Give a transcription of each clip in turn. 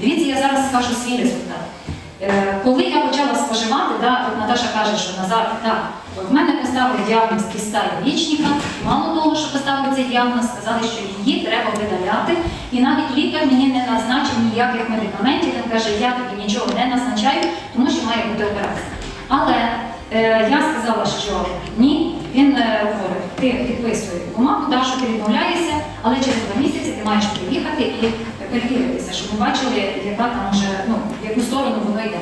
Дивіться, я зараз скажу свій результат. Е, Коли я почала споживати, да, от Наташа каже, що Назар, так, в мене поставили діагноз кіста яєчника. Мало того, що поставили цей діагноз, сказали, що її треба видаляти. І навіть лікар мені не назначив ніяких медикаментів. Він каже, я тобі нічого не назначаю, тому що має бути операція. Але е, я сказала, що ні, він е, говорить, ти підписуй бумагу, да, що ти відмовляєшся, але через два місяці ти маєш приїхати і перевіритися, щоб ми бачили, яка там вже, ну, в яку сторону воно йде.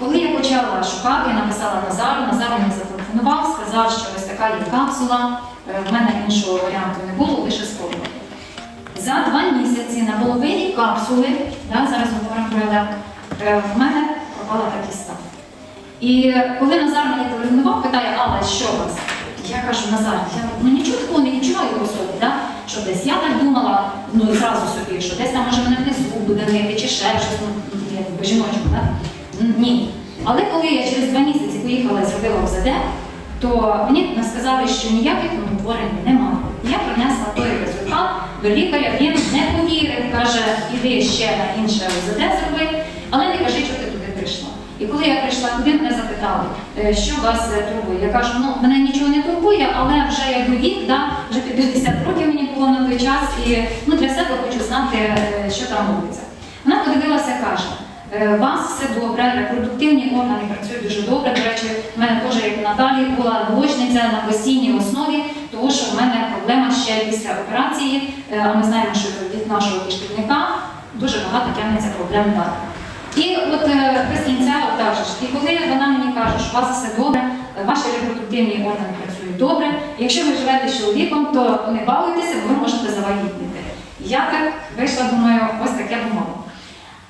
Коли я почала шукати, я написала Назару, Назар мені зателефонував, сказав, що ось така є капсула, е, в мене іншого варіанту не було, лише спробувати. За два місяці на половині капсули, да, зараз говоримо про елек, е, в мене пропала та кіста. І коли Назар мені телефонував, питає, Алла, що у вас? Я кажу, Назар, я ну, нічого такого не відчуваю у собі, да? Що десь я так думала, ну і зразу собі, що десь там може мене внизу буде нити чи ще щось, ну, жіночку, да? Н- Ні. Але коли я через два місяці поїхала і зробила ОЗД, то мені сказали, що ніяких новотворень немає. Я принесла той результат до лікаря, він не повірив, каже, іди ще на інше ОЗД зроби, але не кажи, що ти туди прийшла. І коли я прийшла туди, мене запитали, «Е, що вас е, турбує. Я кажу, ну мене нічого не турбує, але вже якби вік, да, вже 50 років мені той час, і ну, для себе хочу знати, е, що там робиться. Вона подивилася, каже. «Е, У вас все добре, репродуктивні органи працюють дуже добре. До речі, в мене теж, як Наталі, була молочниця на постійній основі, тому що в мене проблема ще після операції. Е, А ми знаємо, що від нашого кишківника дуже багато тягнеться проблем далі. І от без кінця так. І коли вона мені каже, що у вас все добре, ваші репродуктивні органи працюють добре. Якщо ви живете з чоловіком, то не балуйтеся, бо ви можете завагітніти. Я так вийшла, думаю, ось таке думала.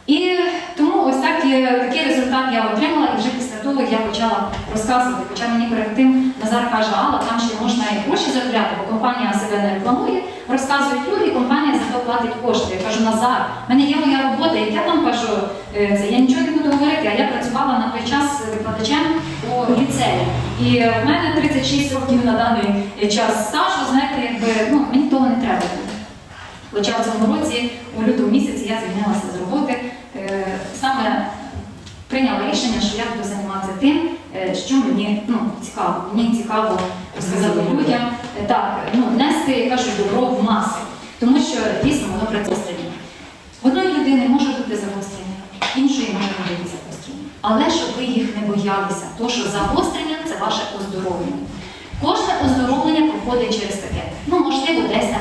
І тому ось так, такий результат я отримала, і вже після того я почала розказувати. Хоча мені перед тим Назар каже, Алла, там ще можна і гроші заробляти, бо компанія себе не рекламує. Розказують люди, компанія за то платить кошти. Я кажу, Назар, в мене є моя робота, і я там кажу, е, це я нічого не буду говорити. А я працювала на той час викладачем у ліцеї. І в мене 36 років на даний час стажу, знаєте, якби ну мені того не треба. Хоча в цьому році, у лютому місяці, я звільнилася з роботи, е, саме прийняла рішення, що я буду займатися тим, е, що мені ну, цікаво. Мені цікаво розказати людям, е, так, ну, нести, як кажуть, добро в маси. Тому що дійсно воно пригострення. В одної людини може бути загострення, іншої може не бути загострення. Але щоб ви їх не боялися, то що загострення це ваше оздоровлення. Кожне оздоровлення проходить через таке. Ну, можливо, десь там